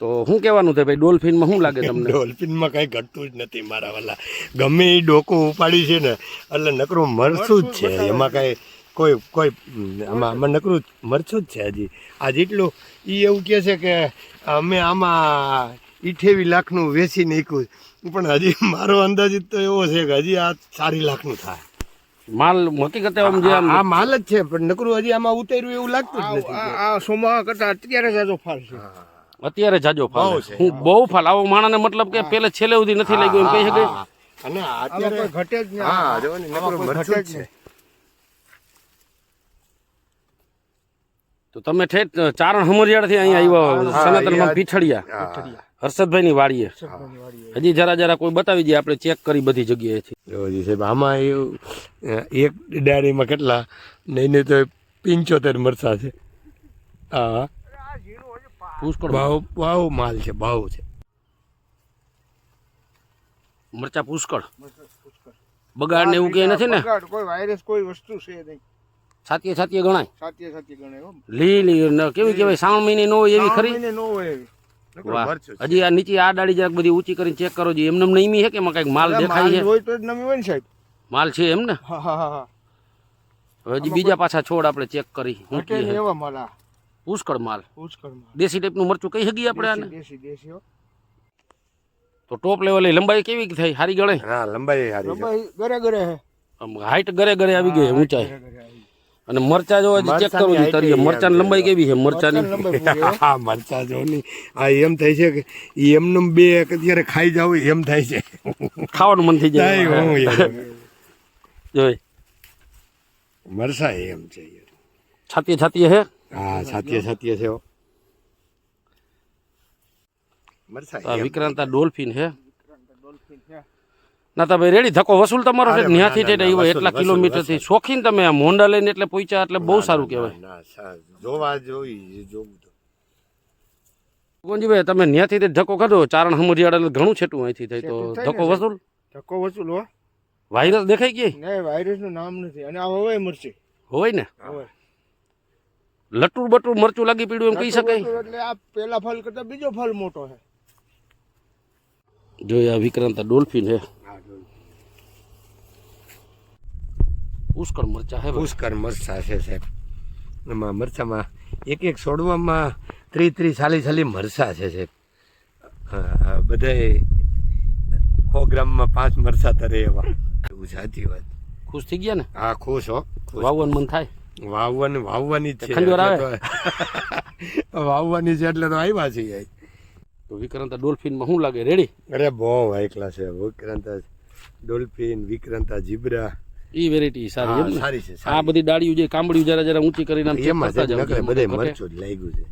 તો શું કહેવાનું છે ભાઈ ડોલ્ફિનમાં શું લાગે તમને? ડોલ્ફિનમાં કાંઈ ઘટતું જ નથી મારા વાલા. ગમે એ ડોકું ઉપાડી છે ને એટલે નકરું મરસું જ છે. એમાં કઈ કોઈ કોઈ આમાં આમાં નકરું મરસું જ છે હજી. આ જેટલું એ એવું કહે છે કે અમે આમાં ઇઠેવી લાખનું વેચી નાખ્યું પણ હજી મારો અંદાજિત તો એવો છે કે હજી આ ચારી લાખનું થાય. માલ હકીકતે આમ જે આ માલ જ છે પણ નકરું હજી આમાં ઉતર્યું એવું લાગતું જ નથી આ સોમા કરતા અત્યારે આજો ફાલ છે. અત્યારે જાજો ફાલ બહુ હું બહુ ફાલ આવો માણસને મતલબ કે પેલે છેલ્લે સુધી નથી લાગ્યું એમ કહી શકે અને અત્યારે ઘટે જ હા જો ને આમાં નકરું ઘટે જ છે. તો તમે ઠેઠ ચારણ હમરિયાળથી અહીંયા આવ્યા સનાતનમાં પીઠડિયા હર્ષદભાઈ ની હર્ષદભાઈની વાડીએ. હજી જરા જરા કોઈ બતાવી દે આપણે ચેક કરી બધી જગ્યાએથી જોજી સાહેબ આમાં એવું એક ડાયરીમાં કેટલા? નહીં નહીં તો પંચોતેર મરસા છે. હા. પુષ્કળ ભાવ ભાવ માલ? છે ભાવ છે. મરચા પુષ્કળ બગાડ ને એવું કે નથી ને? કોઈ વાયરસ કોઈ વસ્તુ છે નહીં. છાતીએ છાતીએ ગણાય. સાચે સાચે ગણાય હો. લી લી ન- કેવી કહેવાય શ્રાવણ મહિને નો હોય એવી ખરી? મહિને ન હોય એવી. હજી આ નીચે આ ડાળી જરાક બધી ઊંચી કરીને ચેક કરો જોઈએ એમને એમ નઈમી છે કે એમાં કંઈક માલ દેખાય માલ છે? હોય તો નમી હોય ને સાહેબ. માલ છે એમ ને? હા હા હા હા. હવે હજી બીજા પાછા છોડ આપણે ચેક કરી એવા ઘટે છે. એવા માલ. દેશી ટાઈપનું મરચું કહી શકીએ આપણે આને? દેશી દેશી તો ટોપ લેવલે લંબાઈ કેવી થઈ? સારી ગળે હા લંબાઈ સારી લંબાઈ ગરે ગરે હે. હાઈટ ગરે ગરે આવી ગઈ ઊંચાઈ. અને મરચા જો ચેક કરો મરચાંની તરીકે મરચા મરચાની લંબાઈ કેવી છે? મરચાની હો. હા મરચા જો ની આ એમ થાય છે કે ઈ એમને બે અત્યારે ખાઈ જાવ એમ થાય છે. ખાવાનું મન થઈ જાય. યાર. જોઈ. મરસા એમ છે. છાતી છાતીએ છાતીએ હે હા સાતીએ સાતીએ છે હો. મરચાં આ એમ. વિક્રાંતા ડોલ્ફિન હે ડોલ્ફિન છે. ના તમે રેડી ધક્કો વસૂલ તમારો છે? અરે ન્યાથી ના, છે ના, આવ્યો વસૂલ, એટલા વસૂલ, કિલોમીટરથી વસૂલ. શોખીન તમે આમ હોન્ડા લઈને એટલે પહોંચ્યા એટલે બહુ સારું કહેવાય. ના, સા- જોવા જોઈ જોવું તો. ગોંજીભાઈ તમે ન્યાથી તે ધક્કો કાઢો ચારણ હમરિયાળ એટલે ઘણું છેટું અહીંથી થાય તો છેટું થાય ને ધક્કો સાહેબ. વસૂલ? ધક્કો વસૂલ હો. વાયરસ દેખાઈ ગઈ નહીં વાયરસનું નામ નથી. અને આ હવે મરચી. હોય ને? હવે લટુર બટુર મરચું લાગી પીડ્યું એમ કહી શકાય? એટલે આ પેલા ફલ કરતા બીજો ફલ મોટો છે જોઈએ આ વિક્રાંત ડોલ્ફિન હે. પુષ્કળ મરચા હે પુષ્કળ મરચા છે સાહેબ. એમાં મરચામાં એક એક છોડવામાં ત્રી ત્રી ચાલી ચાલી મરચા છે સાહેબ. બધાય સો ગ્રામમાં પાંચ મરચા તરે એવા. એવું સાચી વાત. ખુશ થઈ ગયા ને? હા ખુશ હો. વાવન મન થાય? વાવવાની વાવવાની જ છે. વાવવાની છે એટલે તો આવ્યા છીએ તો વિક્રાંતા ડોલ્ફિનમાં શું લાગે? રેડી અરે બહુ હાઈ ક્લાસ છે. વિક્રાંતા ડોલ્ફિન વિક્રાંતા જીબ્રા. ઈ વેરાયટી સારી સારી છે આ બધી ડાળીઓ જે કાંબળીઓ જરા જરા ઊંચી કરીને આમ એમાં બધે. મરચું લાગ્યું છે.